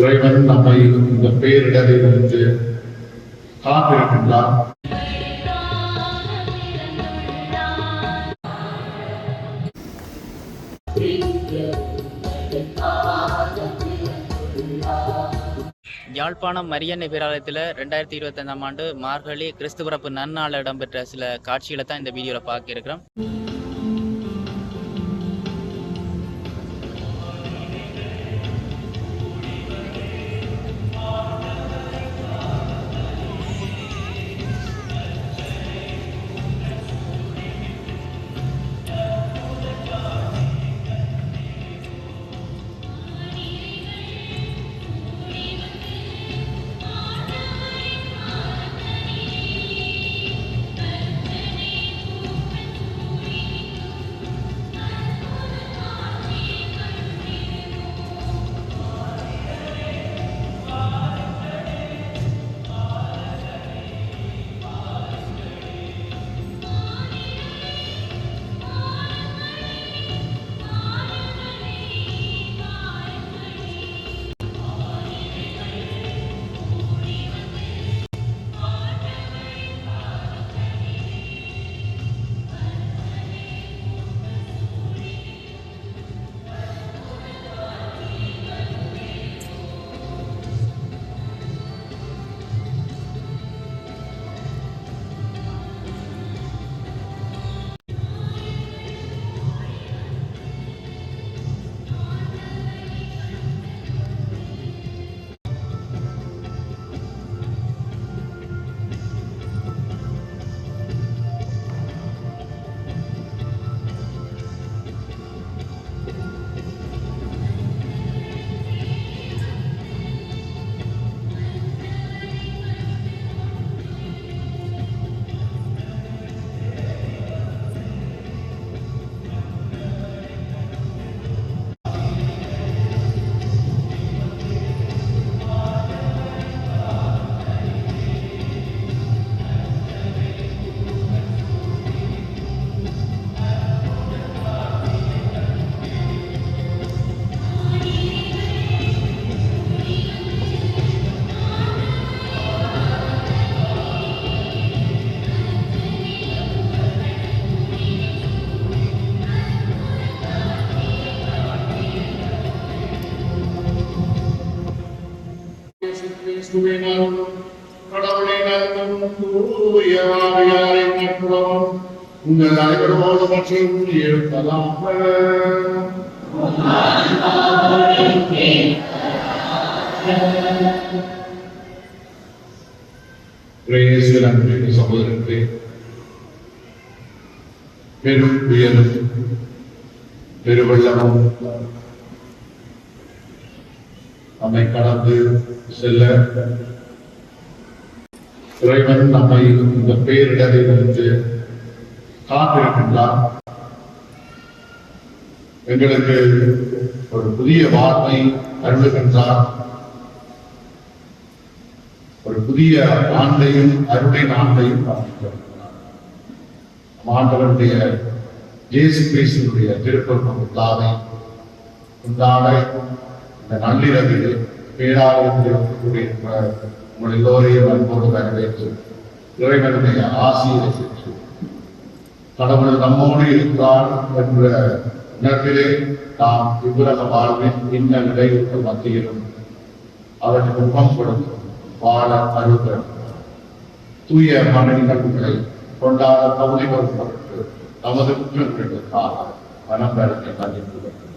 இறைவன் நம்மை இந்த பேரிடரிலிருந்து காத்திருக்கின்றார். யாழ்ப்பாணம் மரியன்னை பேராலயத்தில் ரெண்டாயிரத்தி இருபத்தஞ்சாம் ஆண்டு மார்கழி கிறிஸ்து பிறப்பு நன்னாள் இடம்பெற்ற சில காட்சிகளை தான் இந்த வீடியோவில் பார்க்க இருக்கிறோம். கிறிஸ்துவினால் கடவுளை நல்கும் நட்புறவும் உங்கள் அனைவரோடு மற்றும் சகோதரர்களே. பெரும் உயரும் பெருவெள்ளமும் நம்மை கடந்து செல்ல. இறைவன் நம்மை இந்த பேரிடரிலிருந்து காத்திருக்கின்றார் எங்களுக்கு ஒரு புதிய வாழ்வை அருளுகின்றார். ஒரு புதிய ஆண்டையும் அருளின் ஆண்டையும் காண்பிக்கிறார் ஆண்டவருடைய இயேசு கிறிஸ்துடைய திருப்பம் தாவை உண்டான இந்த நள்ளிரவில் பேராலயத்தில் இருக்கக்கூடிய உங்கள் எல்லோரையும் அன்போடு வரவேற்று இறைவனுடைய ஆசையை பெற்று கடவுள் நம்மோடு இருக்கிறார் என்ற உணர்விலே நாம் இவ்வுலக வாழ்வின் இந்த நிலையுக்கு மத்தியிலும் அவருக்கு முகம் கொடுக்கும் வாழ அருள்கள் தூய மன கொண்டாட தகுதி பொறுப்பதற்கு நமது குற்றங்களுக்காக மனம் பெறத்தை கண்டிப்பாக